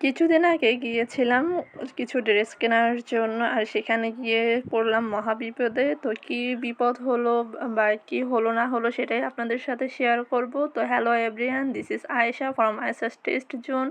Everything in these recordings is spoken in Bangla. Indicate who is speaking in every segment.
Speaker 1: কিছুদিন আগে গিয়েছিলাম কিছু ড্রেস কেনার জন্য আর সেখানে গিয়ে পড়লাম মহাবিপদে। তো কি বিপদ হলো বা কি হলো না হলো সেটাই আপনাদের সাথে শেয়ার করব। তো hello everyone this is Ayesha from Ayesha's test zone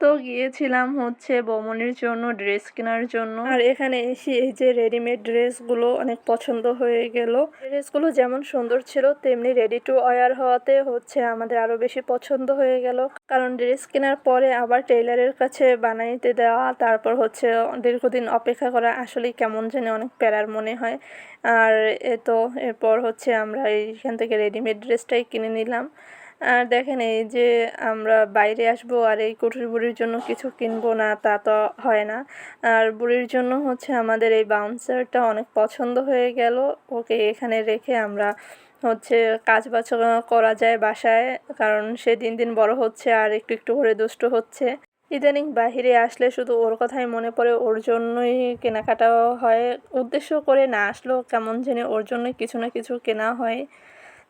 Speaker 1: তো গিয়েছিলাম হচ্ছে বৌমনির জন্য, ড্রেস কেনার জন্য। আর এখানে এসে এই যে রেডিমেড ড্রেসগুলো অনেক পছন্দ হয়ে গেল। ড্রেসগুলো যেমন সুন্দর ছিল, তেমনি রেডি টু ওয়ার হওয়াতে হচ্ছে আমাদের আরও বেশি পছন্দ হয়ে গেল। কারণ ড্রেস কেনার পরে আবার টেইলারের কাছে বানাইতে দেওয়া, তারপর হচ্ছে দীর্ঘদিন অপেক্ষা করা আসলে কেমন জানি অনেক প্যারার মনে হয়। আর এ তো এরপর হচ্ছে আমরা এইখান থেকে রেডিমেড ড্রেসটাই কিনে নিলাম। আর দেখেন এই যে আমরা বাইরে আসব আর এই কুঠুর বুড়ির জন্য কিছু কিনবো না, তা তো হয় না। আর বুড়ির জন্য হচ্ছে আমাদের এই বাউন্সারটা অনেক পছন্দ হয়ে গেল। ওকে এখানে রেখে আমরা হচ্ছে কাজ বাজ করা যায় বাসায়, কারণ সে দিন দিন বড় হচ্ছে আর একটু একটু করে দুষ্ট হচ্ছে। ইদানিং বাহিরে আসলে শুধু ওর কথাই মনে পড়ে, ওর জন্যই কেনাকাটাও হয়। উদ্দেশ্য করে না আসলেও কেমন জেনে ওর জন্যই কিছু না কিছু কেনা হয়।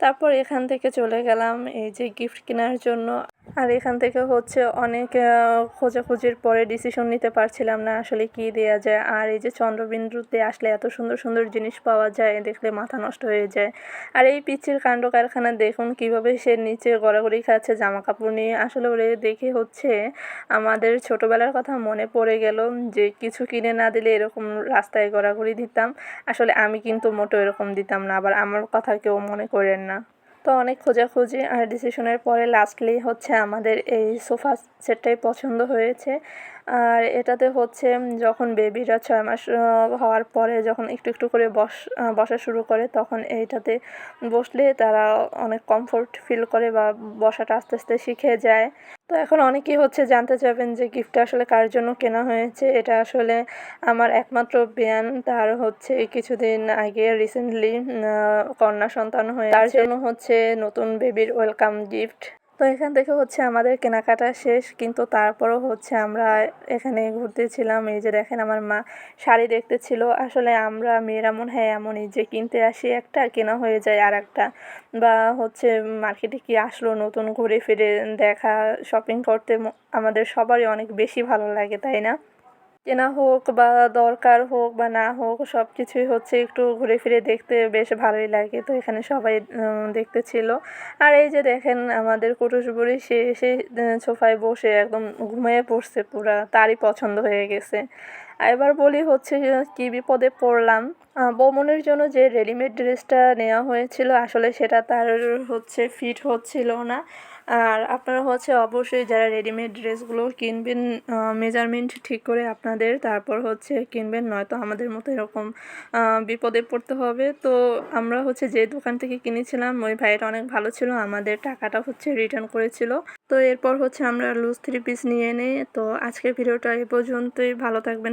Speaker 1: তারপর এখান থেকে চলে গেলাম এই যে গিফট কেনার জন্য আর এখান থেকে হচ্ছে অনেক খোঁজাখুঁজির পরে ডিসিশন নিতে পারছিলাম না আসলে কি দেওয়া যায়। আর এই যে চন্দ্রবিন্দুতে আসলে এত সুন্দর সুন্দর জিনিস পাওয়া যায়, দেখলে মাথা নষ্ট হয়ে যায়। আর এই পিচির কাণ্ড কারখানা দেখুন কীভাবে সে নিচে গড়াগড়ি খাচ্ছে জামা কাপড় নিয়ে। আসলে ওরে দেখে হচ্ছে আমাদের ছোটোবেলার কথা মনে পড়ে গেল যে কিছু কিনে না দিলে এরকম রাস্তায় গড়াগড়ি দিতাম। আসলে আমি কিন্তু মোটো এরকম দিতাম না, আবার আমার কথা কেউ মনে করেন না। তো অনেক খোঁজাখুঁজি আর ডিসিশনের পরে লাস্টলি হচ্ছে আমাদের এই সোফা সেটটাই পছন্দ হয়েছে। আর এটাতে হচ্ছে যখন বেবিরা ছয় মাস হওয়ার পরে যখন একটু একটু করে বস বসা শুরু করে, তখন এইটাতে বসলে তারা অনেক কমফোর্ট ফিল করে বা বসাটা আস্তে আস্তে শিখে যায়। তো এখন অনেকেই হচ্ছে জানতে চাবেন যে গিফটটা আসলে কার জন্য কেনা হয়েছে? এটা আসলে আমার একমাত্র বেয়ান তার হচ্ছে কিছুদিন আগে রিসেন্টলি কন্যা সন্তান হয়ে তার জন্য হচ্ছে নতুন বেবির ওয়েলকাম গিফট তো এখান থেকে হচ্ছে আমাদের কেনাকাটা শেষ, কিন্তু তারপরও হচ্ছে আমরা এখানে ঘুরতেছিলাম এই যে দেখেন আমার মা শাড়ি দেখতেছিল আসলে আমরা মেয়েরা মনে হয় এমনই যে কিনতে আসি একটা, কেনা হয়ে যায় আর একটা বা হচ্ছে মার্কেটে কি আসলো, নতুন ঘুরে ফিরে দেখা শপিং করতে আমাদের সবারই অনেক বেশি ভালো লাগে, তাই না? কেনা হোক বা দরকার হোক বা না হোক, সব কিছুই হচ্ছে একটু ঘুরে ফিরে দেখতে বেশ ভালোই লাগে। তো এখানে সবাই দেখতে ছিল। আর এই যে দেখেন আমাদের কুটুসবুড়ি, সে সেই সোফায় বসে একদম ঘুমিয়ে পড়ছে পুরা, তারই পছন্দ হয়ে গেছে। এবার বলি হচ্ছে কি বিপদে পড়লাম। বৌমনের জন্য যে রেডিমেড ড্রেসটা নেওয়া হয়েছিল, আসলে সেটা তার হচ্ছে ফিট হচ্ছিল না। আর আপনারা হচ্ছে অবশ্যই যারা রেডিমেড ড্রেসগুলো কিনবেন মেজারমেন্ট ঠিক করে আপনাদের, তারপর হচ্ছে কিনবেন, নয়তো আমাদের মতো এরকম বিপদে পড়তে হবে। তো আমরা হচ্ছে যে দোকান থেকে কিনেছিলাম, ওই ভাইটা অনেক ভালো ছিল, আমাদের টাকাটা হচ্ছে রিটার্ন করেছিল। তো এরপর হচ্ছে আমরা লুজ থ্রি পিস নিয়ে নিই। তো আজকের ভিডিওটা এই পর্যন্তই। ভালো থাকবেন